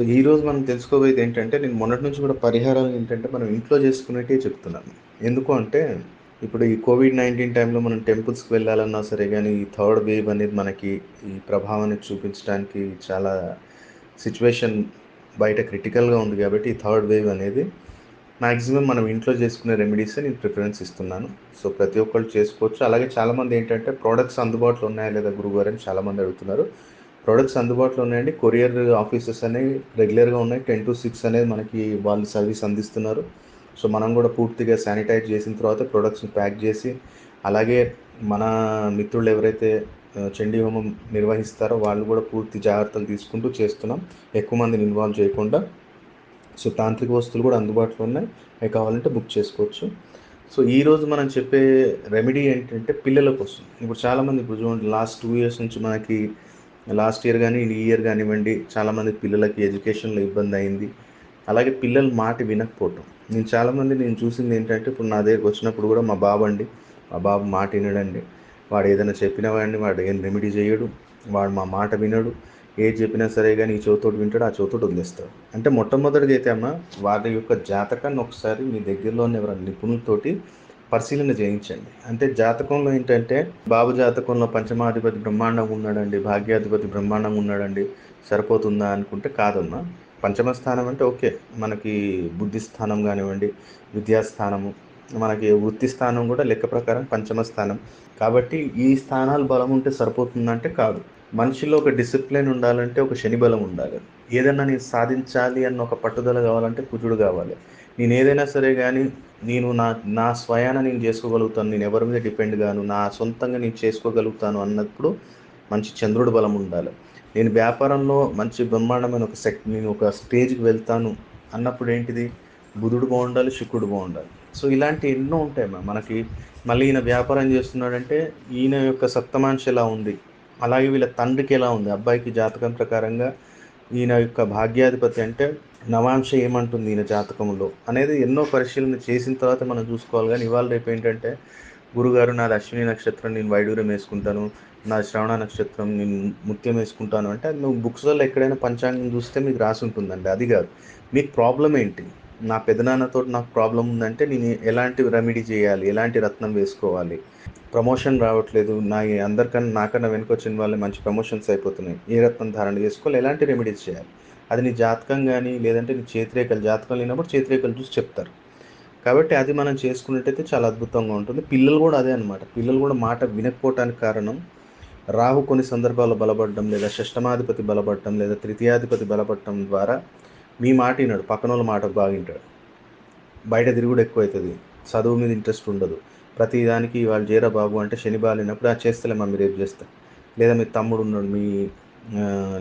So ఈరోజు మనం తెలుసుకోబోయేది ఏంటంటే నేను మొన్నటి నుంచి కూడా పరిహారాలు ఏంటంటే మనం ఇంట్లో చేసుకునేటే చెప్తున్నాను. ఎందుకు అంటే ఇప్పుడు ఈ కోవిడ్ నైన్టీన్ టైంలో మనం టెంపుల్స్కి వెళ్ళాలన్నా సరే కానీ ఈ థర్డ్ వేవ్ అనేది మనకి ఈ ప్రభావాన్ని చూపించడానికి చాలా సిచ్యువేషన్ బయట క్రిటికల్గా ఉంది కాబట్టి ఈ థర్డ్ వేవ్ అనేది మ్యాక్సిమం మనం ఇంట్లో చేసుకునే రెమెడీస్ నేను ప్రిఫరెన్స్ ఇస్తున్నాను. సో ప్రతి ఒక్కళ్ళు చేసుకోవచ్చు. అలాగే చాలామంది ఏంటంటే ప్రోడక్ట్స్ అందుబాటులో ఉన్నాయా లేదా గురుగారు అని చాలామంది అడుగుతున్నారు. ప్రోడక్ట్స్ అందుబాటులో ఉన్నాయండి. కొరియర్ ఆఫీసెస్ అనేవి రెగ్యులర్గా ఉన్నాయి. టెన్ టు సిక్స్ అనేది మనకి వాళ్ళు సర్వీస్ అందిస్తున్నారు. సో మనం కూడా పూర్తిగా శానిటైజ్ చేసిన తర్వాత ప్రొడక్ట్స్ని ప్యాక్ చేసి అలాగే మన మిత్రులు ఎవరైతే చండీ హోమం నిర్వహిస్తారో వాళ్ళు కూడా పూర్తి జాగ్రత్తలు తీసుకుంటూ చేస్తున్నాం. ఎక్కువ మందిని ఇన్వాల్వ్ చేయకుండా. సో తాంత్రిక వస్తువులు కూడా అందుబాటులో ఉన్నాయి. అవి కావాలంటే బుక్ చేసుకోవచ్చు. సో ఈరోజు మనం చెప్పే రెమెడీ ఏంటంటే పిల్లల కోసం. ఇప్పుడు చాలామంది ఇప్పుడు చూడండి లాస్ట్ టూ ఇయర్స్ నుంచి మనకి లాస్ట్ ఇయర్ కానీ ఈ ఇయర్ కానివ్వండి చాలామంది పిల్లలకి ఎడ్యుకేషన్లో ఇబ్బంది అయింది. అలాగే పిల్లలు మాట వినకపోవటం. నేను చాలామంది నేను చూసింది ఏంటంటే ఇప్పుడు నా దగ్గరికి వచ్చినప్పుడు కూడా మా బాబు అండి మా బాబు మాట వినడండి. వాడు ఏదైనా చెప్పినా వాడిని వాడు ఏం రెమెడీ చేయడు. వాడు మా మాట వినడు. ఏది చెప్పినా సరే కానీ ఈ చోతోటి వింటాడు ఆ చోతోటి వదిలేస్తాడు. అంటే మొట్టమొదటిగా అయితే అమ్మ వారి యొక్క జాతకాన్ని ఒకసారి మీ దగ్గరలో ఉన్న ఎవరైనా నిపుణులతోటి పరిశీలన చేయించండి. అంటే జాతకంలో ఏంటంటే బాబు జాతకంలో పంచమాధిపతి బ్రహ్మాండంగా ఉన్నాడండి భాగ్యాధిపతి బ్రహ్మాండంగా ఉన్నాడండి సరిపోతుందా అనుకుంటే కాదమ్మా. పంచమ స్థానం అంటే ఓకే మనకి బుద్ధి స్థానం కానివ్వండి విద్యాస్థానము మనకి వృత్తి స్థానం కూడా లెక్క ప్రకారం పంచమ స్థానం. కాబట్టి ఈ స్థానాలు బలం ఉంటే సరిపోతుందంటే కాదు. మనిషిలో ఒక డిసిప్లిన్ ఉండాలంటే ఒక శని బలం ఉండాలి. ఏదన్నా నేను సాధించాలి అన్న ఒక పట్టుదల కావాలంటే కుజుడు కావాలి. నేను ఏదైనా సరే కానీ నేను నా నా స్వయాన నేను చేసుకోగలుగుతాను. నేను ఎవరి మీద డిపెండ్ గాను నా సొంతంగా నేను చేసుకోగలుగుతాను అన్నప్పుడు మంచి చంద్రుడి బలం ఉండాలి. నేను వ్యాపారంలో మంచి బ్రహ్మాండమైన ఒక సెక్ నేను ఒక స్టేజ్కి వెళ్తాను అన్నప్పుడు ఏంటిది? బుధుడు బాగుండాలి శుక్రుడు బాగుండాలి. సో ఇలాంటి ఎన్నో ఉంటాయి మ్యామ్. మనకి మళ్ళీ ఈయన వ్యాపారం చేస్తున్నాడంటే ఈయన యొక్క సప్తమాంశ ఎలా ఉంది? అలాగే వీళ్ళ తండ్రికి ఎలా ఉంది? అబ్బాయికి జాతకం ప్రకారంగా ఈయన యొక్క భాగ్యాధిపతి అంటే నవాంశ ఏమంటుంది ఈయన జాతకంలో అనేది ఎన్నో పరిశీలన చేసిన తర్వాత మనం చూసుకోవాలి. కానీ ఇవాళ రేపు ఏంటంటే గురుగారు నాది అశ్విని నక్షత్రం నేను వైడూర్యం వేసుకుంటాను. నా శ్రవణ నక్షత్రం నేను ముత్యం వేసుకుంటాను. అంటే నువ్వు బుక్స్లలో ఎక్కడైనా పంచాంగం చూస్తే మీకు రాసి ఉంటుందండి. అది కాదు. మీకు ప్రాబ్లం ఏంటి? నా పెదనాన్నతో నాకు ప్రాబ్లం ఉందంటే నేను ఎలాంటి రెమెడీ చేయాలి? ఎలాంటి రత్నం వేసుకోవాలి? ప్రమోషన్ రావట్లేదు. నా అందరికన్నా నాకన్నా వెనుక వచ్చిన వాళ్ళే మంచి ప్రమోషన్స్ అయిపోతున్నాయి. ఏ రత్నం ధారణ చేసుకోవాలి? ఎలాంటి రెమెడీస్ చేయాలి? అది నీ జాతకం కానీ లేదంటే నీ చేతిరేఖలు జాతకం లేనప్పుడు చేతిరేఖలు చూసి చెప్తారు. కాబట్టి అది మనం చేసుకున్నట్టయితే చాలా అద్భుతంగా ఉంటుంది. పిల్లలు కూడా అదే అనమాట పిల్లలు కూడా మాట వినకపోవటానికి కారణం రాహు కొన్ని సందర్భాల్లో బలపడడం లేదా షష్టమాధిపతి బలపడటం లేదా తృతీయాధిపతి బలపడటం ద్వారా మీ మాట విన్నాడు పక్కన వాళ్ళ మాట బాగింటాడు బయట తిరుగుడు ఎక్కువ అవుతుంది చదువు మీద ఇంట్రెస్ట్ ఉండదు. ప్రతిదానికి వాళ్ళు చేరా బాబు అంటే శని బాగాలేనప్పుడు ఆ చేస్తలే మమ్మీ రేపు చేస్తా. లేదా మీ తమ్ముడు ఉన్నాడు మీ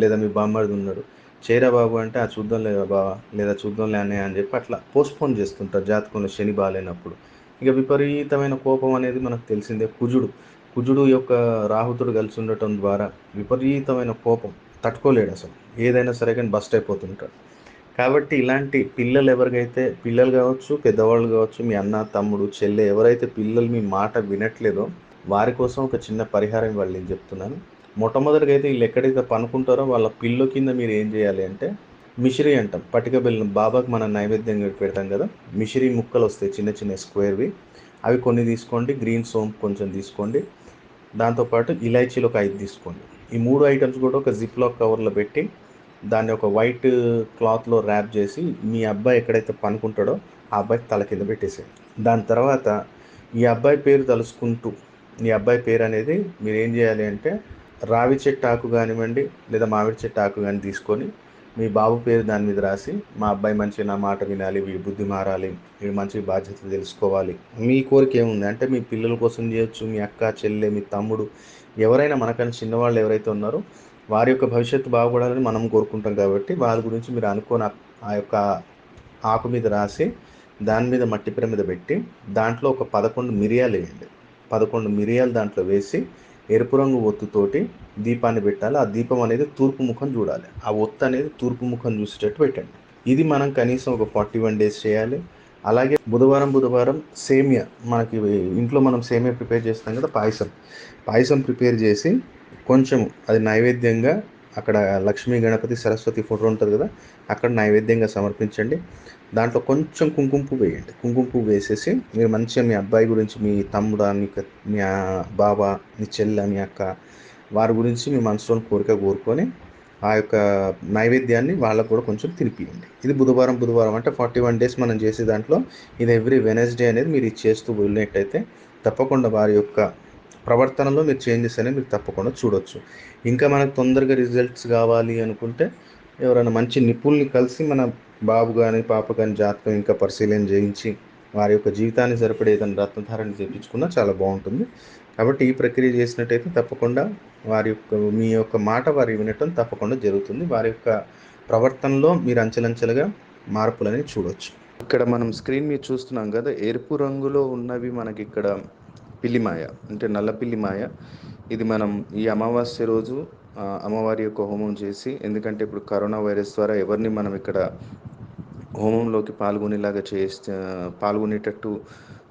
లేదా మీ బామ్మడిది ఉన్నాడు. చేరా బాబు అంటే ఆ చూద్దాం లేదా బావా లేదా చూద్దాంలే అన్నయ్య అని చెప్పి అట్లా పోస్ట్పోన్ చేస్తుంటారు జాతకంలో శని బాగాలేనప్పుడు ఇక విపరీతమైన కోపం అనేది మనకు తెలిసిందే కుజుడు. కుజుడు యొక్క రాహుతుడు కలిసి ఉండటం ద్వారా విపరీతమైన కోపం తట్టుకోలేడు అసలు. ఏదైనా సరే కానీ బస్ట్ అయిపోతుంటాడు. కాబట్టి ఇలాంటి పిల్లలు ఎవరికైతే పిల్లలు కావచ్చు పెద్దవాళ్ళు కావచ్చు మీ అన్న తమ్ముడు చెల్లె ఎవరైతే పిల్లలు మీ మాట వినట్లేదో వారి కోసం ఒక చిన్న పరిహారం వాళ్ళు నేను చెప్తున్నాను. మొట్టమొదటిగా అయితే వీళ్ళు ఎక్కడైతే పనుకుంటారో వాళ్ళ పిల్లో కింద మీరు ఏం చేయాలి అంటే మిషిరి అంటాం. పటిక బెల్లం బాబాకి మనం నైవేద్యంగా పెడతాం కదా మిషిరి ముక్కలు వస్తాయి చిన్న చిన్న స్క్వేర్వి. అవి కొన్ని తీసుకోండి గ్రీన్ సోంపు కొంచెం తీసుకోండి. దాంతోపాటు ఇలాచీలు ఒక ఐదు తీసుకోండి. ఈ మూడు ఐటమ్స్ కూడా ఒక జిప్ లాక్ కవర్లో పెట్టి దాన్ని ఒక వైట్ క్లాత్లో ర్యాప్ చేసి మీ అబ్బాయి ఎక్కడైతే పనుకుంటాడో ఆ అబ్బాయి తల కింద పెట్టేసేయండి దాని తర్వాత ఈ అబ్బాయి పేరు తలుసుకుంటూ ఈ అబ్బాయి పేరు అనేది మీరు ఏం చేయాలి అంటే రావి చెట్టు ఆకు కానివ్వండి లేదా మామిడి చెట్టు ఆకు కానీ తీసుకొని మీ బాబు పేరు దాని మీద రాసి మా అబ్బాయి మంచిగా నా మాట వినాలి వీడి బుద్ధి మారాలి వీడు మంచి బాధ్యత తెలుసుకోవాలి. మీ కోరిక ఏముంది? అంటే మీ పిల్లల కోసం చేయొచ్చు మీ అక్క చెల్లె మీ తమ్ముడు ఎవరైనా మనకన్నా చిన్నవాళ్ళు ఎవరైతే ఉన్నారో వారి యొక్క భవిష్యత్తు బాగుపడాలని మనం కోరుకుంటాం కాబట్టి వారి గురించి మీరు అనుకోని ఆ- యొక్క ఆకు మీద రాసి దాని మీద మట్టి పిర మీద పెట్టి దాంట్లో ఒక పదకొండు మిరియాలు వేయండి. పదకొండు మిరియాలు దాంట్లో వేసి ఎరుపు రంగు ఒత్తుతోటి దీపాన్ని పెట్టాలి. ఆ దీపం అనేది తూర్పు ముఖం చూడాలి. ఆ ఒత్తు అనేది తూర్పు ముఖం చూసేటట్టు పెట్టండి. ఇది మనం కనీసం ఒక ఫార్టీ వన్ డేస్ చేయాలి. అలాగే బుధవారం బుధవారం సేమియా. మనకి ఇంట్లో మనం సేమియా ప్రిపేర్ చేస్తాం కదా పాయసం. పాయసం ప్రిపేర్ చేసి కొంచెం అది నైవేద్యంగా అక్కడ లక్ష్మీ గణపతి సరస్వతి ఫోటో ఉంటుంది కదా అక్కడ నైవేద్యంగా సమర్పించండి. దాంట్లో కొంచెం కుంకుమ పువ్వు వేయండి. కుంకుమ పువ్వు వేసేసి మీరు మంచిగా మీ అబ్బాయి గురించి మీ తమ్ముడా మీ మీ బాబా మీ చెల్లె మీ అక్క వారి గురించి మీ మనసులోని కోరిక కోరుకొని ఆ యొక్క నైవేద్యాన్ని వాళ్ళకు కూడా కొంచెం తినిపియండి. ఇది బుధవారం బుధవారం అంటే ఫార్టీ వన్ డేస్ మనం చేసే దాంట్లో ఇది ఎవ్రీ వెనస్డే అనేది మీరు ఇది చేస్తూ వెళ్ళినట్టయితే తప్పకుండా వారి యొక్క ప్రవర్తనలో మీరు చేంజెస్ అనేవి మీరు తప్పకుండా చూడొచ్చు. ఇంకా మనకు తొందరగా రిజల్ట్స్ కావాలి అనుకుంటే ఎవరైనా మంచి నిపుణుల్ని కలిసి మన బాబు కానీ పాప కానీ జాతకం ఇంకా పరిశీలన చేయించి వారి యొక్క జీవితాన్ని సరిపడే ఏదైనా రత్నధారణ చేయించుకున్నా చాలా బాగుంటుంది. కాబట్టి ఈ ప్రక్రియ చేసినట్టయితే తప్పకుండా వారి యొక్క మీ యొక్క మాట వారి వినటం తప్పకుండా జరుగుతుంది. వారి యొక్క ప్రవర్తనలో మీరు అంచెలంచెలుగా మార్పులని చూడవచ్చు ఇక్కడ మనం స్క్రీన్ మీద చూస్తున్నాం కదా ఎరుపు రంగులో ఉన్నవి మనకి ఇక్కడ పిల్లిమాయ అంటే నల్ల పిల్లిమాయ ఇది మనం ఈ అమావాస్య రోజు అమ్మవారి యొక్క హోమం చేసి ఎందుకంటే ఇప్పుడు కరోనా వైరస్ ద్వారా ఎవరిని మనం ఇక్కడ హోమంలోకి పాల్గొనేలాగా చేస్తే పాల్గొనేటట్టు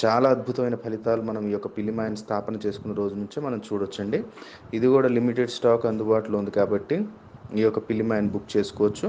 చాలా అద్భుతమైన ఫలితాలు మనం ఈ యొక్క పిల్లిమాయను స్థాపన చేసుకున్న రోజు నుంచే మనం చూడొచ్చండి. ఇది కూడా లిమిటెడ్ స్టాక్ అందుబాటులో ఉంది కాబట్టి ఈ యొక్క పిల్లిమాయను బుక్ చేసుకోవచ్చు.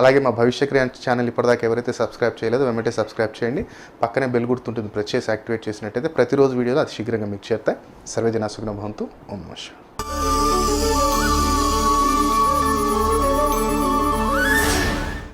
అలాగే మా భవిష్య క్రియ ఛానల్ ఇప్పటిదాకా ఎవరైతే సబ్స్క్రైబ్ చేయలేదో వెంటనే సబ్స్క్రైబ్ చేయండి. పక్కనే బెల్ గుర్తుంటుంది ప్రెస్ చేసి యాక్టివేట్ చేసినట్టయితే ప్రతిరోజు వీడియోలో అది శీఘ్రంగా మీకు చేస్తాయి సర్వేజన సుగ్న భవంతు. ఓం నమస్కారం